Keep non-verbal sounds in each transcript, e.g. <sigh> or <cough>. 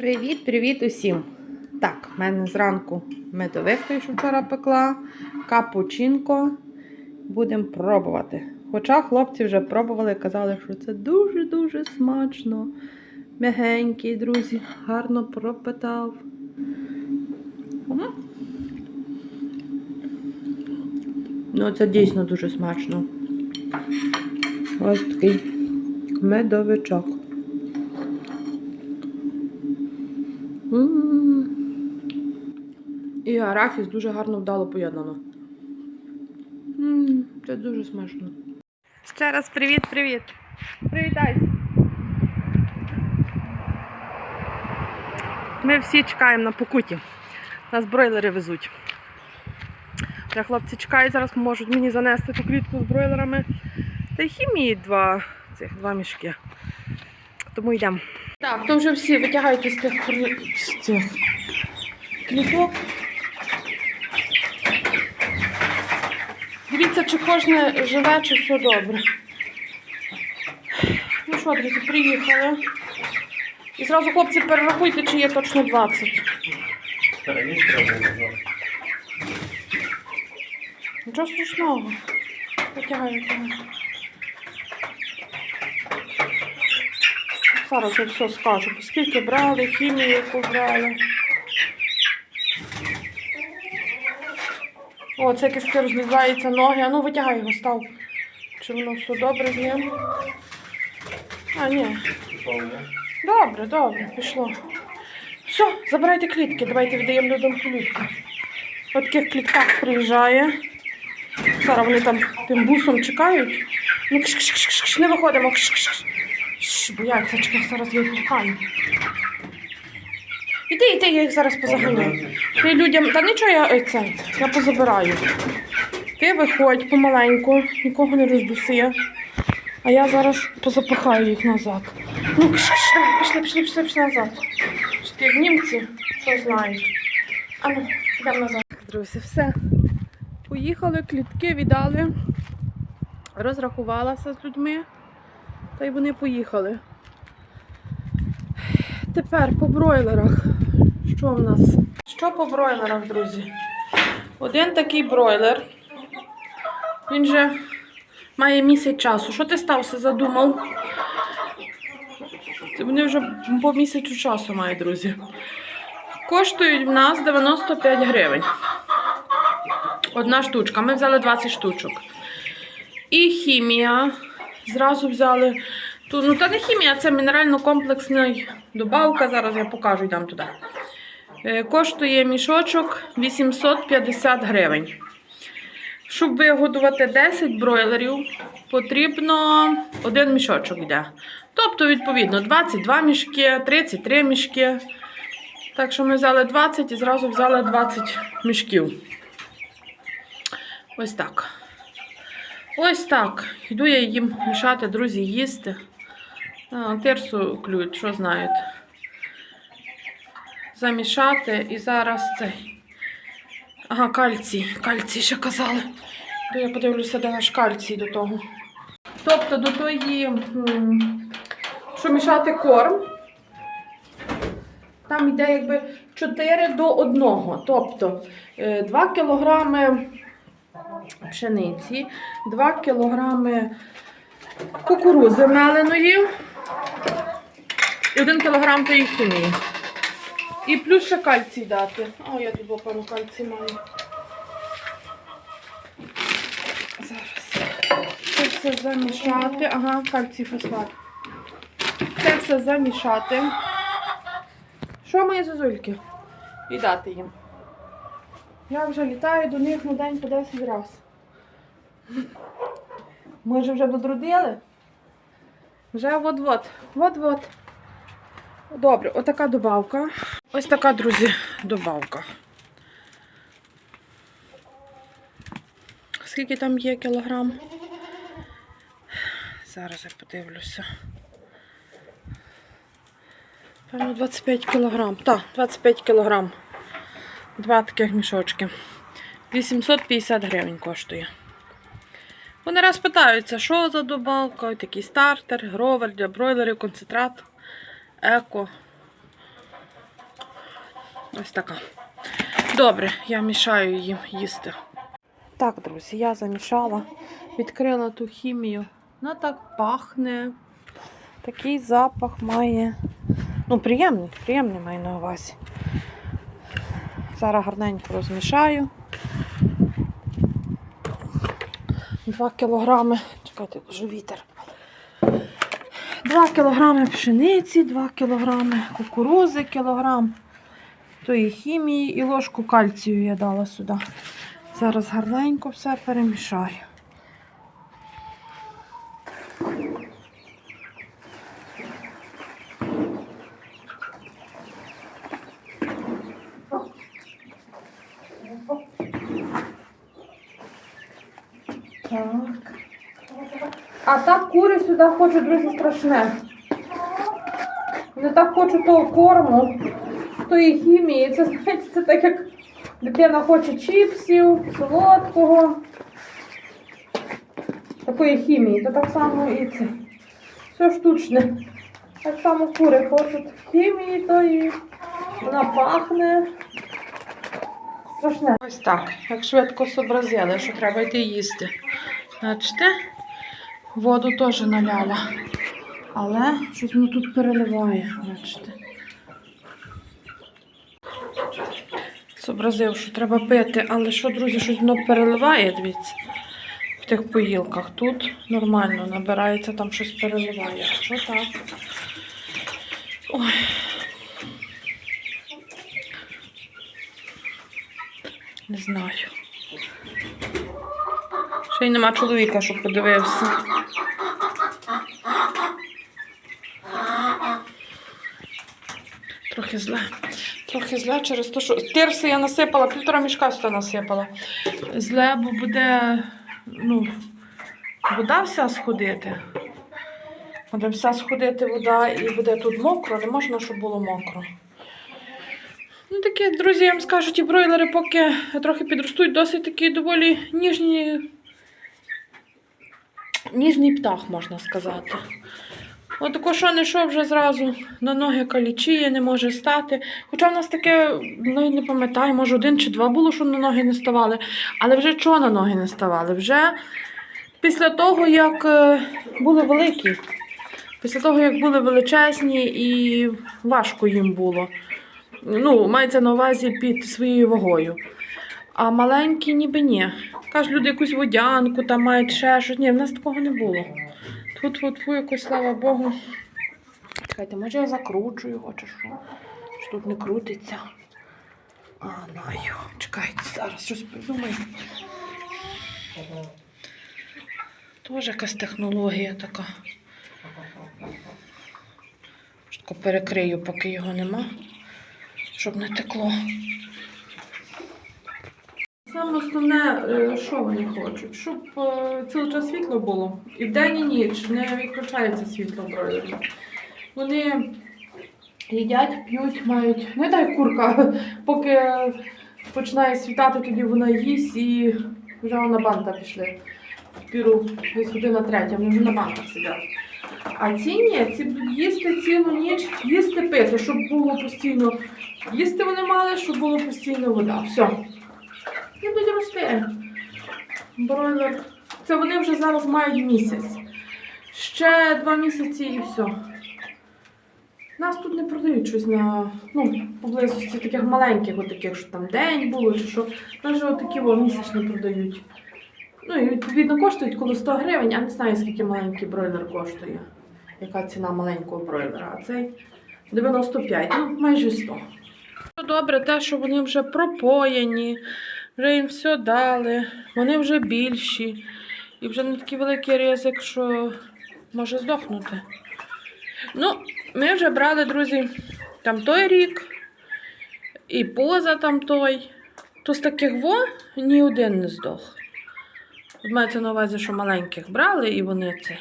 Привіт-привіт усім! Так, в мене зранку медовик, той, що вчора пекла, капучинко. Будемо пробувати. Хоча хлопці вже пробували, казали, що це дуже-дуже смачно. М'ягенький, друзі, гарно пропитав. Ну, це дійсно дуже смачно. Ось такий медовичок. М. І арахіс дуже гарно вдало поєднано. М, Це дуже смачно. Ще раз привіт-привіт. Привітайся. Ми всі чекаємо на покуті. Нас бройлери везуть. Вже хлопці чекають, зараз можуть мені занести ту клітку з бройлерами. Та й хімії два, цих два мішки. Тому йдемо. Так, то вже всі витягайте з тих, кліток. Дивіться, чи кожне живе, чи все добре. Ну що, друзі, приїхали. І зразу, хлопці, перерахуйте, чи є точно 20. Раніше. Нічого страшного. Витягай, витягай. Зараз я все скажу. Скільки брали, хімію яку брали. О, це кістки розлізаються ноги. А ну витягай його, став. Чи воно все добре з ним? А, ні. Добре, добре, пішло. Все, забирайте клітки, давайте віддаємо людям клітки. От таких клітках приїжджає. Зараз вони там тим бусом чекають. Ну, кш кш кш не виходимо. Кш кш кш. Шш, бояться, чекай, зараз випікаю. Іди, іди, я їх зараз позаганяю. Ти людям, та нічого я е, це, я позабираю. Ти виходь помаленьку, нікого не роздуси. А я зараз позапихаю їх назад. Ну, кш пішли, пішли, пішли, пішли назад. Ти німці, що знають. А ну, йдемо назад. Друзі, все. Поїхали, клітки віддали, розрахувалася з людьми, та й вони поїхали. Тепер по бройлерах. Що в нас? Що по бройлерах, друзі? Один такий бройлер. Він же має місяць часу. Що ти стався, задумав? Вони вже по місяцю часу мають, друзі. Коштують в нас 95 гривень. Одна штучка. Ми взяли 20 штучок. І хімія. Зразу взяли. Ту, ну, та не хімія, це мінерально-комплексна добавка. Зараз я покажу, йдемо туди. Е, Коштує мішочок 850 гривень. Щоб вигодувати 10 бройлерів, потрібно один мішочок йде. Тобто, відповідно, 22 мішки, 33 мішки. Так що ми взяли 20 і зразу взяли 20 мішків. Ось так. Ось так. Йду я їм мішати, друзі, їсти. А, тирсу клюють, що знають. Замішати і зараз цей. Ага, кальцій. Кальцій ще казали. То я подивлюся, де наш кальцій до того. Тобто до тої, що мішати корм, там йде якби 4 до 1. Тобто 2 кілограми пшениці, 2 кілограми кукурузи меленої і 1 кілограм тої. І плюс ще кальцій дати. О, я тут пару кальцій маю. Зараз. Це все замішати. Ага, кальцій фосфат. Це все замішати. Що мої зозульки? І дати їм. Я вже літаю до них на день по 10 разів. Ми ж вже додрудили. Вже от-от. От-от. Добре, отака добавка. Ось така, друзі, добавка. Скільки там є кілограм? Зараз я подивлюся. Певно, 25 кілограм. Так, 25 кілограм. Два таких мішочки. 850 гривень коштує. Вони раз питаються, що за добавка, такий стартер, гровер для бройлерів, концентрат, еко. Ось така. Добре, я мішаю їм їсти. Так, друзі, я замішала, відкрила ту хімію. Вона так пахне. Такий запах має. Ну, приємний, приємний маю на увазі. Зараз гарненько розмішаю. 2 кілограми. Чекайте, дуже вітер. 2 кілограми пшениці, 2 кілограми кукурузи, кілограм тої хімії і ложку кальцію я дала сюди. Зараз гарненько все перемішаю. Кури сюди хочуть, друзі, страшне. Вони так хочуть того корму, тої хімії. Це знаєте, це так як дитина хоче чіпсів, солодкого. Такої хімії, то так само і це. Все штучне. Так само кури хочуть хімії, то і вона пахне. Страшне. Ось так, як швидко зобразили, що треба йти їсти. Бачите? Воду теж наляла. Але щось воно тут переливає, бачите. Зобразив, що треба пити, але що, друзі, щось воно переливає, дивіться. В тих поїлках. Тут нормально набирається, там щось переливає. Що так? Ой. Не знаю. Ще й нема чоловіка, щоб подивився. Трохи зле. Трохи зле через те, що тирси я насипала, півтора мішка сюди насипала. Зле, бо буде, ну, вода вся сходити. Буде вся сходити вода і буде тут мокро, не можна, щоб було мокро. Ну, такі, друзі, я вам скажу, ті бройлери, поки трохи підростуть, досить такі доволі ніжні. Ніжний птах, можна сказати. От тако, що не що вже зразу на ноги калічіє, не може стати. Хоча в нас таке, навіть не пам'ятаю, може один чи два було, що на ноги не ставали. Але вже чого на ноги не ставали? Вже після того, як е, були великі. Після того, як були величезні і важко їм було. Ну, мається на увазі під своєю вагою. А маленькі ніби ні. Кажуть, люди якусь водянку там мають ще щось. Ні, в нас такого не було. Тут фу фу якось, слава Богу. Чекайте, може я закручую його чи що? Що тут не крутиться. А, наю. Чекайте, зараз щось придумаю. Теж якась технологія така. Швидко перекрию, поки його нема, щоб не текло. Саме основне, е, що вони хочуть, щоб е, цілий час світло було. І вдень і ніч не відключається світло в бройлері. Вони їдять, п'ють, мають. Не як курка, <laughs> поки починає світати, тоді вона їсть і вже на банта пішли. Піру десь година третя, вони вже на банках сидять. А ці ні, ці їсти цілу ніч, їсти пити, щоб було постійно. Їсти вони мали, щоб було постійно вода. Все. І будуть рости. Бройлер. Це вони вже зараз мають місяць. Ще два місяці і все. Нас тут не продають щось на ну, поблизості таких маленьких, от що там день було, чи що. Навіть отакі о, місячні продають. Ну і відповідно коштують коло 100 гривень, а не знаю, скільки маленький бройлер коштує. Яка ціна маленького бройлера. А цей 95, ну майже 100. Добре, те, що вони вже пропоєні, вже їм все дали, вони вже більші. І вже не такий великий ризик, що може здохнути. Ну, ми вже брали, друзі, там той рік, і поза там той. То з таких во ні один не здох. Мається на увазі, що маленьких брали і вони це.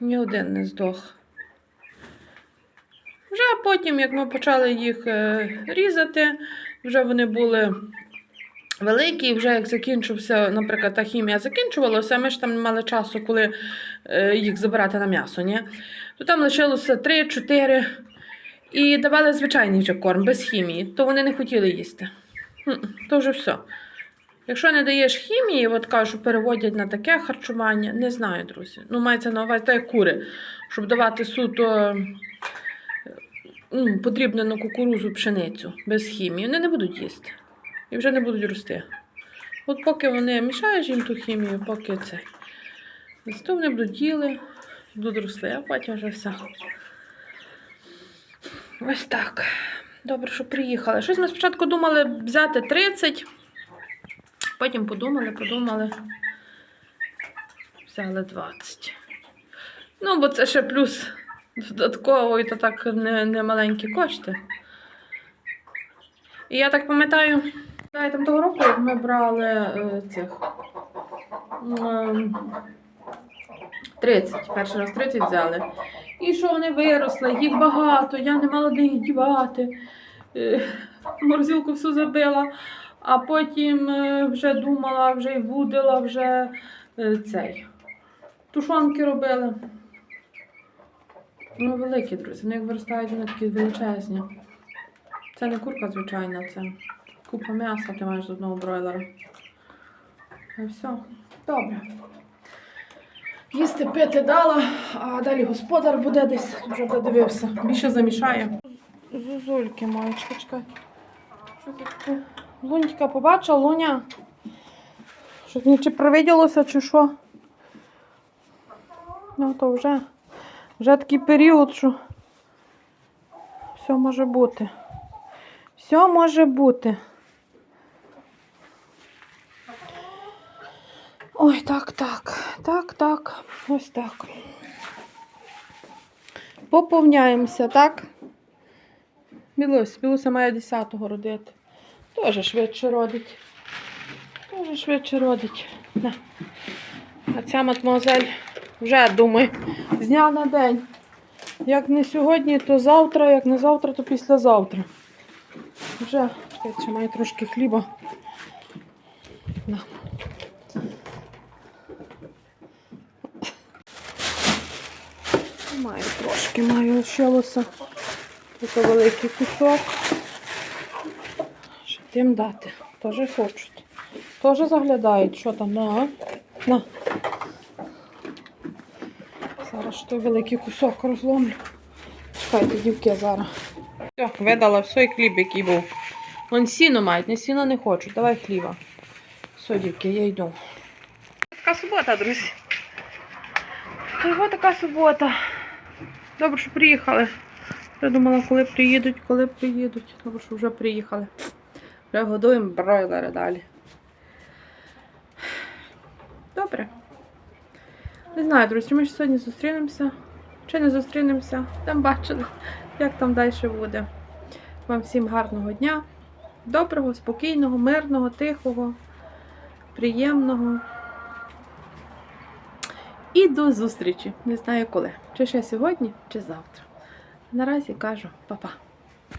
Ні один не здох. Вже потім, як ми почали їх е, різати, вже вони були великі, і вже як закінчився, наприклад, та хімія закінчувалася, ми ж там не мали часу, коли е, їх забирати на м'ясо, ні? то там лишилося 3-4. І давали звичайний вже корм, без хімії, то вони не хотіли їсти. То вже все. Якщо не даєш хімії, от кажу, переводять на таке харчування, не знаю, друзі. Ну, мається на увазі, так як кури, щоб давати суто потрібно на кукурузу пшеницю без хімії, вони не будуть їсти. І вже не будуть рости. От поки вони мішаєш їм ту хімію, поки це. Зато вони будуть їли, будуть росли, а потім вже все. Ось так. Добре, що приїхали. Щось ми спочатку думали взяти 30, потім подумали, подумали. Взяли 20. Ну, бо це ще плюс додатково, і то так не, не маленькі кошти. І я так пам'ятаю, там того року, ми брали е, цих ем, 30, перший раз 30 взяли. І що вони виросли, їх багато, я не мала де їх дівати. Е, Морозилку всю забила, а потім е, вже думала, вже й вудила, вже е, цей. Тушонки робили. Ну, великі, друзі, вони як виростають, вони такі величезні. Це не курка звичайна, це купа м'яса ти маєш з одного бройлера. І все. Добре. Їсти пити дала, а далі господар буде десь, вже буде дивився. Більше замішає. Зузульки мої, чекай. Що таке? Лунька побачила, Луня. Щось мені чи привиділося, чи що? Ну, то вже, вже такий період, що все може бути. Все може бути. Ой, так, так, так, так, ось так. Поповняємося, так? Білусь, Білуся має 10-го родити. Тоже швидше родить. Тоже швидше родить. А ця мадмуазель вже думаю, з дня на день. Як не сьогодні, то завтра, як не завтра, то післязавтра. Вже, ще маю трошки хліба. Маю трошки, маю лишилося. Такий великий кусок. Що тим дати? Теж хочуть. Теж заглядають, що там, на. На. Зараз той великий кусок розломлю. Чекайте, дівки, зараз. Все, видала все і хліб, який був. Вон сіно мають, не сіно не хочуть. Давай хліба. Все, дівки, я йду. Така субота, друзі. Ось така субота. Добре, що приїхали. Я думала, коли приїдуть, коли приїдуть. Добре, що вже приїхали. Вже годуємо бройлери далі. Добре. Не знаю, друзі, ми ж сьогодні зустрінемося. Чи не зустрінемося, там бачили, як там далі буде. Вам всім гарного дня, доброго, спокійного, мирного, тихого, приємного. І до зустрічі. Не знаю коли. Чи ще сьогодні, чи завтра. Наразі кажу па-па.